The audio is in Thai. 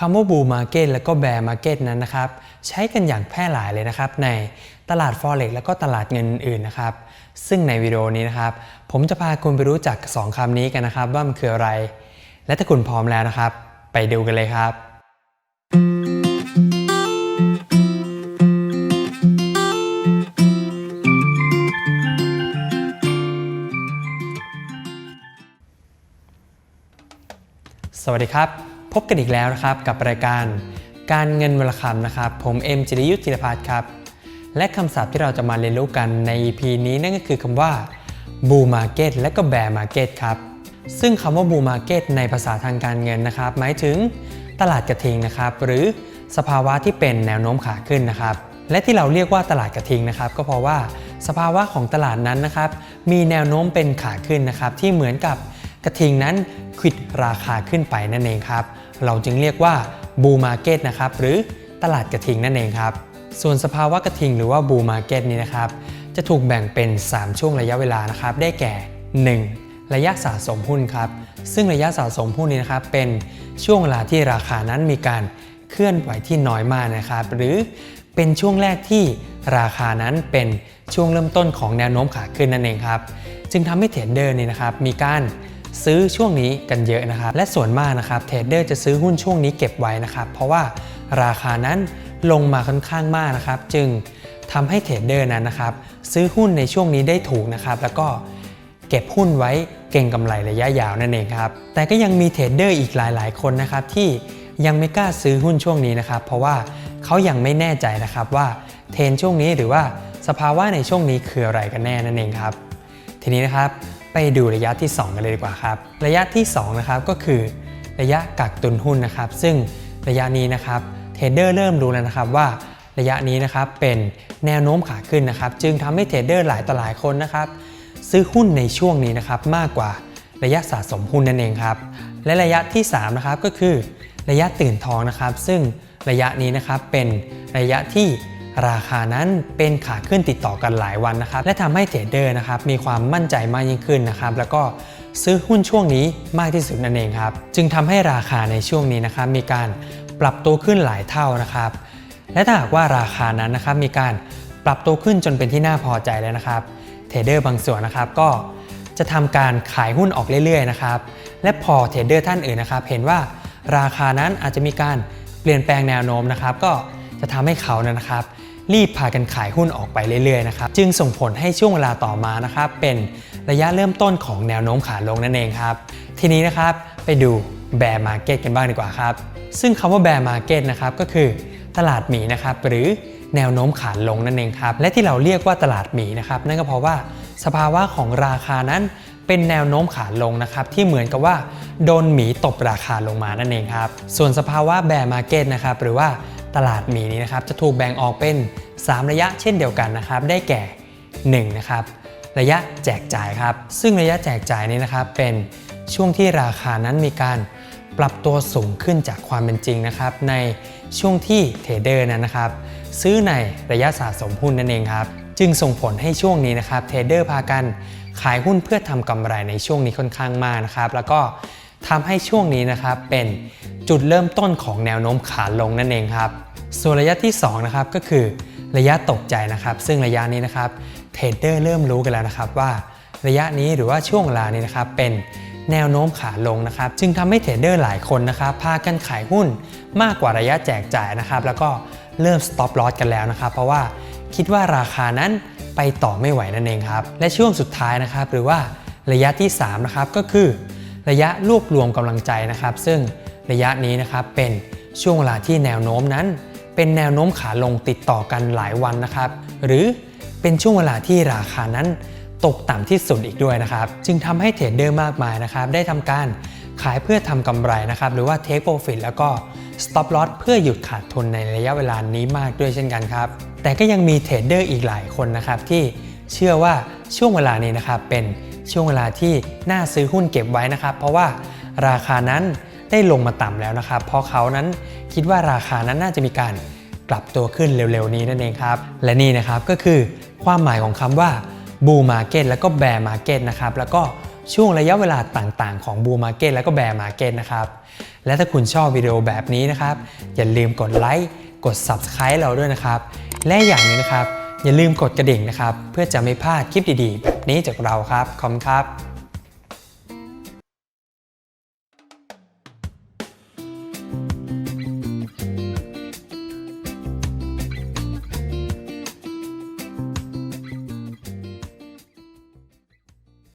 คำว่าบูมาเก็ตแล้วก็แบร์มาเก็ตนั้นนะครับ ใช้กันอย่างแพร่หลายเลยนะครับ ในตลาด Forex แล้วก็ตลาดเงินอื่นนะครับ ซึ่งในวิดีโอนี้นะครับ ผมจะพาคุณไปรู้จัก 2คำนี้กันนะครับ ว่ามันคืออะไร และถ้าคุณพร้อมแล้วนะครับ ไปดูกันเลยครับ สวัสดีครับ พบกันอีกแล้วนะครับกับรายการการเงินวลคำนะครับ ผมเอ็มจิรยุทธจิรพัฒน์ครับ และคำศัพท์ที่เราจะมาเรียนรู้กันใน EP นี้นั่นก็คือคำว่า bull market และก็ bear market ครับ ซึ่งคำว่า bull market ในภาษาทางการเงินนะครับ หมายถึงตลาดกระทิงนะครับ หรือสภาวะที่เป็นแนวโน้มขาขึ้นนะครับ และที่เราเรียกว่าตลาดกระทิงนะครับ ก็เพราะว่าสภาวะของตลาดนั้นนะครับ มีแนวโน้มเป็นขาขึ้นนะครับ ที่เหมือนกับกระทิงนั้นควิดราคาขึ้นไปนั่นเองครับ เราจึงเรียกว่าบูมาเก็ตนะครับหรือตลาดกระทิงนั่นเองครับ ส่วนสภาวะกระทิงหรือว่าบูมาเก็ตนี้นะครับจะถูกแบ่งเป็น 3 ช่วงระยะเวลานะครับ ได้แก่ 1. ระยะสะสมหุ้นครับ ซึ่งระยะสะสมหุ้นนี้นะครับเป็นช่วงเวลาที่ราคานั้นมีการเคลื่อนไหวที่น้อยมากนะครับ หรือเป็นช่วงแรกที่ราคานั้นเป็นช่วงเริ่มต้นของแนวโน้มขาขึ้นนั่นเองครับ จึงทำให้เทรดเดอร์นี่นะครับมีการ ซื้อช่วงนี้กันเยอะนะครับ และส่วนมากนะครับเทรดเดอร์จะซื้อหุ้นช่วงนี้เก็บไว้นะครับ เพราะว่าราคานั้นลงมาค่อนข้างมากนะครับ จึงทำให้เทรดเดอร์นั้นนะครับ ซื้อหุ้นในช่วงนี้ได้ถูกนะครับ แล้วก็เก็บหุ้นไว้เก่งกำไรระยะยาวนั่นเองครับ แต่ก็ยังมีเทรดเดอร์อีกหลาย ๆ คนนะครับ ที่ยังไม่กล้าซื้อหุ้นช่วงนี้นะครับ เพราะว่าเขายังไม่แน่ใจนะครับว่าเทรนช่วงนี้หรือว่าสภาวะในช่วงนี้คืออะไรกันแน่นั่นเองครับ ทีนี้นะครับ ดูระยะที่ 2 กันเลยดีกว่าครับ ระยะที่2นะครับก็คือ ระยะกักตุนหุ้นนะครับ ซึ่งระยะนี้นะครับเทรดเดอร์เริ่มรู้แล้วนะครับว่าระยะนี้นะครับเป็นแนวโน้มขาขึ้นนะครับ จึงทำให้เทรดเดอร์หลายต่อหลายคนนะครับ ซื้อหุ้นในช่วงนี้นะครับมากกว่าระยะสะสมหุ้นนั่นเองครับ และระยะที่3นะครับก็คือ ระยะตื่นทองนะครับ ซึ่งระยะนี้นะครับเป็นระยะที่ ราคานั้นเป็นขาขึ้นติดต่อกันหลายวันนะครับ และทำให้เทรดเดอร์นะครับมีความมั่นใจมากยิ่งขึ้นนะครับ แล้วก็ซื้อหุ้นช่วงนี้มากที่สุดนั่นเองครับ จึงทำให้ราคาในช่วงนี้นะครับ มีการปรับตัวขึ้นหลายเท่านะครับ และถ้าหากว่าราคานั้นนะครับ มีการปรับตัวขึ้นจนเป็นที่น่าพอใจแล้วนะครับเทรดเดอร์บางส่วนนะครับก็จะทำการขายหุ้นออกเรื่อยๆนะครับและพอเทรดเดอร์ท่านอื่นนะครับ เห็นว่าราคานั้นอาจจะมีการเปลี่ยนแปลงแนวโน้มนะครับ ก็จะทำให้เขานะครับ รีบพากันขายหุ้นออกไปเรื่อยๆนะครับจึงส่งผลให้ช่วงเวลาต่อมานะครับเป็นระยะเริ่มต้นของแนวโน้มขาลงนั่นเองครับ ทีนี้นะครับไปดูแบร์มาร์เก็ตกันบ้างดีกว่าครับ ซึ่งคำว่าแบร์มาร์เก็ตนะครับก็คือตลาดหมีนะครับหรือแนวโน้มขาลงนั่นเองครับ และที่เราเรียกว่าตลาดหมีนะครับนั่นก็เพราะว่าสภาวะของราคานั้นเป็นแนวโน้มขาลงนะครับที่เหมือนกับว่าโดนหมีตบราคาลงมานั่นเองครับ ส่วนสภาวะแบร์มาร์เก็ตนะครับหรือว่า ตลาดหมีนี้นะครับจะถูกแบ่งออกเป็น 3 ระยะเช่นเดียวกันนะครับ ได้แก่1นะครับระยะแจกจ่ายครับ ซึ่งระยะแจกจ่ายนี้นะครับเป็นช่วงที่ราคานั้นมีการปรับตัวสูงขึ้นจากความเป็นจริงนะครับ ในช่วงที่เทรดเดอร์นะครับ ซื้อในระยะสะสมหุ้นนั่นเองครับ จึงส่งผลให้ช่วงนี้นะครับเทรดเดอร์พากันขายหุ้นเพื่อทำกำไรในช่วงนี้ค่อนข้างมากนะครับ แล้วก็ทำให้ช่วงนี้นะครับเป็น จุดเริ่มต้นของแนวโน้มขาลงนั่นเองครับ ส่วนระยะที่2นะครับก็คือระยะตกใจนะครับ ซึ่งระยะนี้นะครับเทรดเดอร์เริ่มรู้กันแล้วนะครับว่า ระยะนี้หรือว่าช่วงเวลานี้นะครับเป็นแนวโน้มขาลงนะครับ จึงทำให้เทรดเดอร์หลายคนนะครับพากันขายหุ้นมากกว่าระยะแจกจ่ายนะครับ แล้วก็เริ่ม stop loss กันแล้วนะครับ เพราะว่าคิดว่าราคานั้นไปต่อไม่ไหวนั่นเองครับ และช่วงสุดท้ายนะครับ หรือว่าระยะที่3นะครับก็คือ ระยะรวบรวมกำลังใจนะครับ ซึ่ง ระยะนี้นะครับเป็นช่วงเวลาที่แนวโน้มนั้น เป็นแนวโน้มขาลงติดต่อกันหลายวันนะครับ หรือเป็นช่วงเวลาที่ราคานั้นตกต่ำที่สุดอีกด้วยนะครับ จึงทำให้เทรดเดอร์มากมายนะครับ ได้ทำการขายเพื่อทำกำไรนะครับ หรือว่า take profit แล้วก็ stop loss เพื่อหยุดขาดทุนในระยะเวลานี้มากด้วยเช่นกันครับ แต่ก็ยังมีเทรดเดอร์อีกหลายคนนะครับที่เชื่อว่าช่วงเวลานี้นะครับเป็นช่วงเวลาที่น่าซื้อหุ้นเก็บไว้นะครับ เพราะว่าราคานั้น ได้ลงมาต่ำแล้วนะครับ เพราะเขานั้นคิดว่าราคานั้นน่าจะมีการกลับตัวขึ้นเร็วๆนี้นั่นเองครับ และนี่นะครับก็คือความหมายของคำว่า bull market แล้วก็ bear market นะครับแล้วก็ช่วงระยะเวลาต่างๆ ของบูมาเก็ตและก็แบร์มาเก็ตนะครับและถ้าคุณชอบวิดีโอแบบนี้นะครับ อย่าลืมกดไลค์กด Subscribe เราด้วยนะครับ และอย่างนึงนะครับ อย่าลืมกดกระดิ่งนะครับ เพื่อจะไม่พลาดคลิปดีๆ แบบนี้จากเราครับ ขอบคุณครับ